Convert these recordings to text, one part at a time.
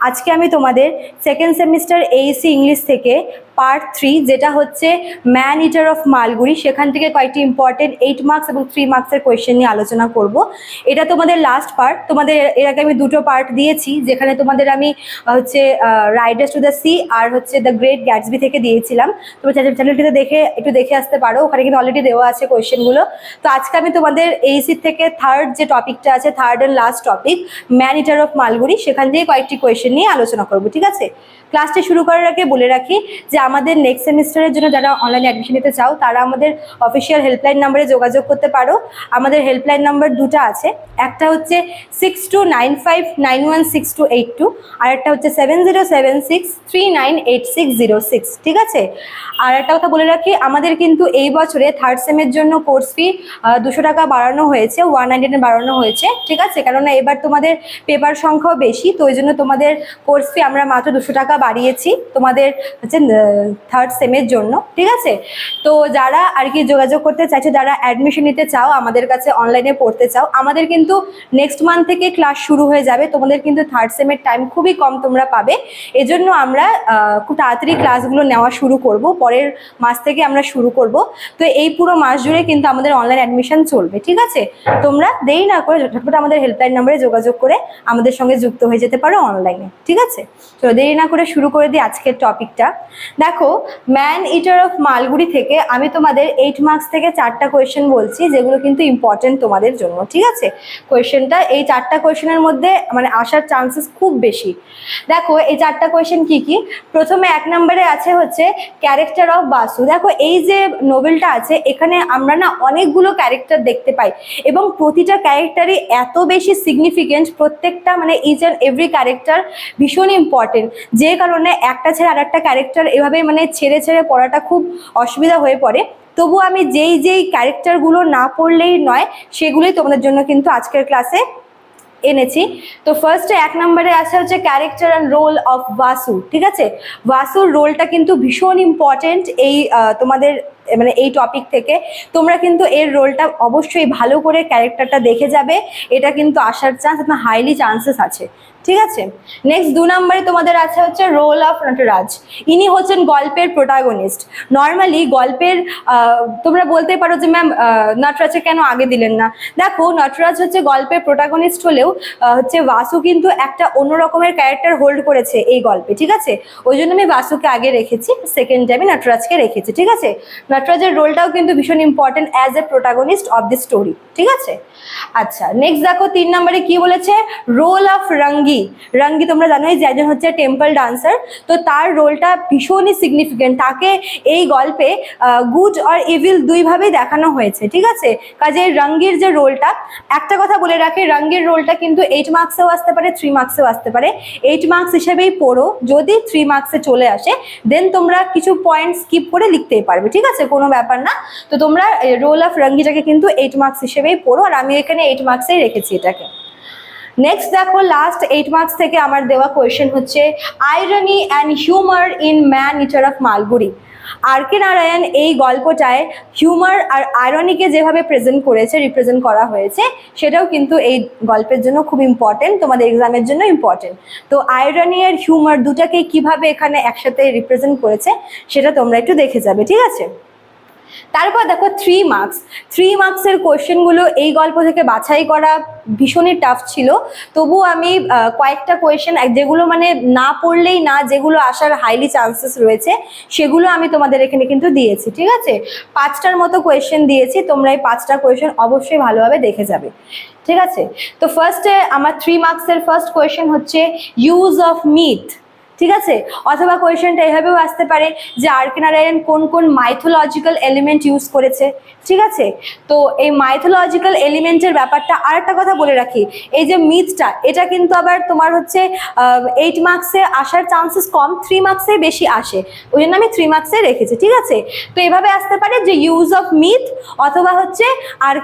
আজকে আমি তোমাদের সেকেন্ড সেমিস্টার এইসি ইংলিশ থেকে পার্ট থ্রি যেটা হচ্ছে ম্যান ইটার অফ মালগুড়ি সেখান থেকে কয়েকটি ইম্পর্টেন্ট এইট মার্কস এবং থ্রি মার্কসের কোয়েশ্চেন নিয়ে আলোচনা করব। এটা তোমাদের লাস্ট পার্ট তোমাদের এর আগে আমি দুটো পার্ট দিয়েছি, যেখানে তোমাদের আমি হচ্ছে রাইডার্স টু দ্য সি আর হচ্ছে দ্য গ্রেট গ্যাটসবি থেকে দিয়েছিলাম। তোমরা চ্যানেলটিতে দেখে, একটু দেখে আসতে পারো, ওখানে কিন্তু অলরেডি দেওয়া আছে কোয়েশ্চেনগুলো তো আজকে আমি তোমাদের এইসি থেকে থার্ড যে টপিকটা আছে third and last topic man eater of Malgudi সেখান থেকে কয়েকটি কোয়েশ্চেন নিয়ে আলোচনা করব ঠিক আছে? ক্লাসটি শুরু করার আগে বলে রাখি যে আমাদের নেক্সট সেমিস্টারের জন্য যারা অনলাইনে অ্যাডমিশন নিতে চাও, তারা আমাদের অফিসিয়াল হেল্পলাইন নাম্বারে যোগাযোগ করতে পারো। আমাদের হেল্পলাইন নাম্বার দুটো আছে। একটা হচ্ছে six two nine five nine one six two eight two আর একটা হচ্ছে seven zero seven six three nine eight six zero six ঠিক আছে? আর একটা কথা বলে রাখি, আমাদের কিন্তু এই বছরে থার্ড সেমের জন্য কোর্স ফি দুশো টাকা বাড়ানো হয়েছে ওয়ান নাইনটি বাড়ানো হয়েছে, ঠিক আছে? কেননা এবার তোমাদের পেপার সংখ্যাও বেশি, তো ওই জন্য তোমাদের কোর্স ফি আমরা মাত্র দুশো টাকা বাড়িয়েছি তোমাদের হচ্ছে থার্ড সেমের জন্য, ঠিক আছে? তো যারা আর কি যোগাযোগ করতে চাইছো, যারা অ্যাডমিশন নিতে চাও, আমাদের কাছে অনলাইনে পড়তে চাও, আমাদের কিন্তু নেক্সট মান্থ থেকে ক্লাস শুরু হয়ে যাবে। তোমাদের কিন্তু থার্ড সেমের টাইম খুবই কম তোমরা পাবে। এজন্য আমরা খুব তাড়াতাড়ি ক্লাসগুলো নেওয়া শুরু করব। পরের মাস থেকে আমরা শুরু করব। তো এই পুরো মাস জুড়ে কিন্তু আমাদের অনলাইন অ্যাডমিশন চলবে, ঠিক আছে? তোমরা দেরি না করে ঝটপট আমাদের হেল্পলাইন নাম্বারে যোগাযোগ করে আমাদের সঙ্গে যুক্ত হয়ে যেতে পারো অনলাইনে ঠিক আছে? তো দেরি না করে শুরু করে দিই আজকের টপিকটা। দেখো ম্যান ইটার অফ মালগুড়ি থেকে আমি তোমাদের এইট মার্কস থেকে চারটা কোয়েশ্চেন বলছি, যেগুলো কিন্তু ইম্পর্টেন্ট তোমাদের জন্য, ঠিক আছে? কোয়েশ্চেনটা এই চারটা কোয়েশ্চেনের মধ্যে মানে আসার চান্সেস খুব বেশি। দেখো, এই চারটা কোয়েশ্চেন কি কি? প্রথমে এক নম্বরে আছে হচ্ছে ক্যারেক্টার অফ বাসু। দেখো, এই যে নোবেলটা আছে, এখানে আমরা না অনেকগুলো ক্যারেক্টার দেখতে পাই এবং প্রতিটা ক্যারেক্টারই এত বেশি সিগনিফিকেন্ট প্রত্যেকটা মানে ইচ অ্যান্ড এভরি ক্যারেক্টার ভীষণ ইম্পর্টেন্ট যে কারণে একটা ছেড়ে আর একটা ক্যারেক্টার এভাবে মানে ছেড়ে ছেড়ে পড়াটা খুব অসুবিধা হয়ে পড়ে। তবু আমি যেই যেই ক্যারেক্টারগুলো না পড়লেই নয়, সেগুলোই তোমাদের জন্য কিন্তু আজকের ক্লাসে এনেছি। তো ফার্স্টে এক নম্বরে আছে হচ্ছে character and role of Basu ঠিক আছে? বাসুর রোলটা কিন্তু ভীষণ ইম্পর্টেন্ট এই তোমাদের মানে এই টপিক থেকে, তোমরা কিন্তু এর রোলটা অবশ্যই ভালো করে ক্যারেক্টারটা দেখে যাবে, এটা কিন্তু আসার চান্স আপনার হাইলি চান্সেস আছে, ঠিক আছে? নেক্সট দু নম্বরে তোমাদের আছে হচ্ছে রোল অফ নটরাজ, ইনি হচ্ছেন গল্পের প্রোটাগনিস্ট নর্মালি গল্পের তোমরা বলতে পারো যে ম্যাম নটরাজকে কেন আগে দিলেন না? দেখো, নটরাজ হচ্ছে গল্পের প্রোটাগনিস্ট হলেও হচ্ছে বাসু কিন্তু একটা অন্য রকমের ক্যারেক্টার হোল্ড করেছে এই গল্পে, ঠিক আছে? ওই জন্য আমি বাসুকে আগে রেখেছি সেকেন্ড টাইমে নটরাজকে রেখেছি, ঠিক আছে? নটরাজের রোলটাও কিন্তু ভীষণ important as a protagonist of the story ঠিক আছে? আচ্ছা নেক্সট দেখো, তিন নম্বরে কি বলেছে? Role of Rongi. রঙ্গি তোমরা জানোই যে একজন হচ্ছে টেম্পল ডান্সার তো তার রোলটা ভীষণই সিগনিফিকেন্ট তাকে এই গল্পে গুড আর ইভিল দুইভাবেই দেখানো হয়েছে, ঠিক আছে? কাজে রঙ্গির যে রোলটা একটা কথা বলে রাখি, রঙ্গের রোলটা কিন্তু এইট মার্কসেও আসতে পারে থ্রি মার্কসেও আসতে পারে। এইট মার্কস হিসেবেই পড়ো, যদি থ্রি মার্কসে চলে আসে দেন তোমরা কিছু পয়েন্ট স্কিপ করে লিখতেই পারবে, ঠিক আছে? কোনো ব্যাপার না। তো তোমরা রোল অফ রঙ্গিটাকে কিন্তু এইট মার্কস হিসেবেই পড়ো, আর আমি এখানে এইট মার্কসেই রেখেছি এটাকে। নেক্সট দেখো লাস্ট এইট মার্কস থেকে আমার দেওয়া কোয়েশ্চেন হচ্ছে irony and humour in man eater of Malgudi R K Narayan এই গল্পটায় হিউমার আর আয়রনিকে যেভাবে প্রেজেন্ট করেছে রিপ্রেজেন্ট করা হয়েছে, সেটাও কিন্তু এই গল্পের জন্য খুব ইম্পর্টেন্ট তোমাদের এক্সামের জন্য ইম্পর্টেন্ট তো আয়রনি আর হিউমার দুটাকে কীভাবে এখানে একসাথে রিপ্রেজেন্ট করেছে, সেটা তোমরা একটু দেখে যাবে, ঠিক আছে? তারপর দেখো থ্রি মার্কস থ্রি মার্কসের কোয়েশ্চেনগুলো এই গল্প থেকে বাছাই করা ভীষণই টাফ ছিল। তবু আমি কয়েকটা কোয়েশ্চেন যেগুলো মানে না পড়লেই না, যেগুলো আসার হাইলি চান্সেস রয়েছে, সেগুলো আমি তোমাদের এখানে কিন্তু দিয়েছি, ঠিক আছে? পাঁচটার মতো কোয়েশ্চেন দিয়েছি, তোমরা এই পাঁচটা কোয়েশ্চেন অবশ্যই ভালোভাবে দেখে যাবে, ঠিক আছে? তো ফার্স্টে আমার থ্রি মার্কসের ফার্স্ট কোয়েশ্চেন হচ্ছে ইউজ অফ মিথ ঠিক আছে? অথবা কোয়েশ্চেনটা এভাবেও আসতে পারে যে আর কোন কোন মাইথোলজিক্যাল এলিমেন্ট ইউজ করেছে, ঠিক আছে? তো এই মাইথোলজিক্যাল এলিমেন্টের ব্যাপারটা আর একটা কথা বলে রাখি। এই যে মিথটা এটা কিন্তু আবার তোমার হচ্ছে এইট মার্কসে আসার চান্সেস কম থ্রি মার্কসে বেশি আসে। ওই জন্য আমি থ্রি মার্কসে রেখেছি, ঠিক আছে? তো এভাবে আসতে পারে যে ইউজ অফ মিথ অথবা হচ্ছে আর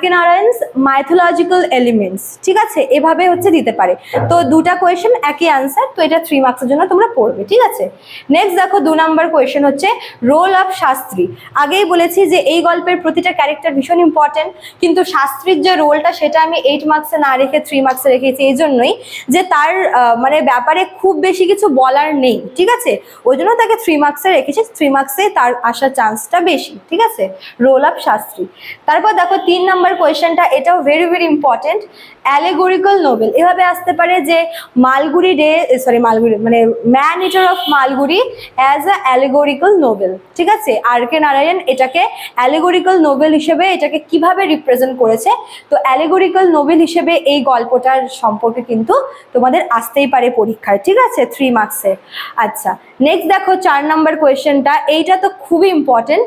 মাইথোলজিক্যাল এলিমেন্টস ঠিক আছে? এভাবে হচ্ছে দিতে পারে। তো দুটা কোয়েশ্চেন একই আনসার তো এটা থ্রি মার্কসের জন্য তোমরা করবে, ঠিক আছে? নেক্সট দেখো দু নম্বর কোয়েশ্চেন হচ্ছে রোল অফ শাস্ত্রী। আগেই বলেছি যে এই গল্পের প্রতিটা ক্যারেক্টার ভীষণ ইম্পর্টেন্ট কিন্তু শাস্ত্রীর যে রোলটা সেটা আমি এইট মার্কসে না রেখে থ্রি মার্কসে রেখেছি, এই জন্যই যে তার মানে ব্যাপারে খুব বেশি কিছু বলার নেই, ঠিক আছে? ওই জন্য তাকে থ্রি মার্কসে রেখেছি থ্রি মার্কসে তার আসার চান্সটা বেশি, ঠিক আছে? Role of Shastri. তারপর দেখো তিন নম্বর কোয়েশ্চেনটা এটাও very very important allegorical novel এভাবে আসতে পারে যে মালগুড়ি ডে সরি মালগুড়ি মানে man eater of Malgudi as a allegorical novel ঠিক আছে? আর কে নারায়ণ এটাকে অ্যালেগোরিক্যাল নোবেল হিসেবে এটাকে কীভাবে রিপ্রেজেন্ট করেছে? তো অ্যালেগোরিক্যাল নোবেল হিসেবে এই গল্পটার সম্পর্কে কিন্তু তোমাদের আসতেই পারে পরীক্ষায়। ঠিক আছে? থ্রি মার্কসে আচ্ছা নেক্সট দেখো চার নাম্বার কোয়েশ্চেনটা এইটা তো খুবই ইম্পর্টেন্ট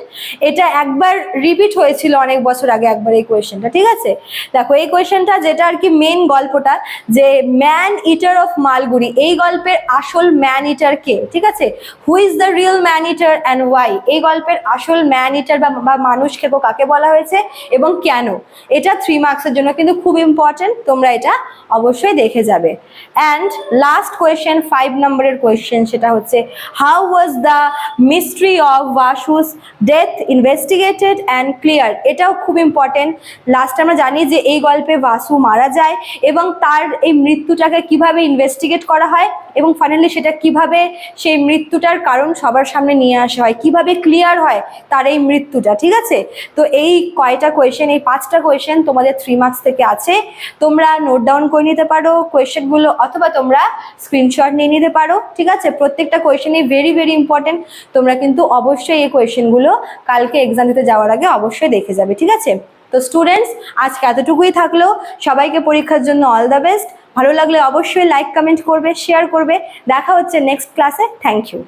এটা একবার রিপিট হয়েছিল অনেক বছর আগে একবার এই কোয়েশ্চেনটা ঠিক আছে? দেখো, এই কোয়েশ্চেনটা যেটা আর কি মেন গল্পটা, যে ম্যান ইটার অফ মালগুড়ি এই গল্পের আসল ম্যান ইটার কে, ঠিক আছে? Who is the real man eater and why এই গল্পের আসল ম্যান ইটার বা মানুষ খেপো কাকে বলা হয়েছে এবং কেন? এটা থ্রি মার্কসের জন্য কিন্তু খুব ইম্পর্টেন্ট তোমরা এটা অবশ্যই দেখে যাবে। অ্যান্ড লাস্ট কোয়েশ্চেন ফাইভ নম্বরের কোয়েশ্চেন সেটা হচ্ছে how was the mystery of Basu's death investigated and clear এটাও খুব ইম্পর্টেন্ট লাস্ট আমরা জানি যে এই গল্পে বাসু মারা যায় এবং তার এই মৃত্যুটাকে কীভাবে ইনভেস্টিগেট করা হয় এবং ফাইনালি সেটা কীভাবে সেই মৃত্যুটার কারণ সবার সামনে নিয়ে আসা হয়, কীভাবে ক্লিয়ার হয় তার এই মৃত্যুটা, ঠিক আছে? তো এই কয়টা কোয়েশ্চেন এই পাঁচটা কোয়েশ্চেন তোমাদের থ্রি মার্কস থেকে আছে। তোমরা নোট ডাউন করে নিতে পারো কোয়েশ্চেনগুলো অথবা তোমরা স্ক্রিনশট নিয়ে নিতে পারো, ঠিক আছে? প্রত্যেকটা কোয়েশ্চেনই ভেরি ভেরি ইম্পর্টেন্ট তোমরা কিন্তু অবশ্যই এই কোয়েশ্চেনগুলো কালকে এক্সাম দিতে যাওয়ার আগে অবশ্যই দেখে যাবে, ঠিক আছে? তো স্টুডেন্টস আজকে এতটুকুই থাকল। সবাইকে পরীক্ষার জন্য অল দ্য বেস্ট ভালো লাগলে অবশ্যই লাইক কমেন্ট করবে শেয়ার করবে। দেখা হচ্ছে নেক্সট ক্লাসে থ্যাংক ইউ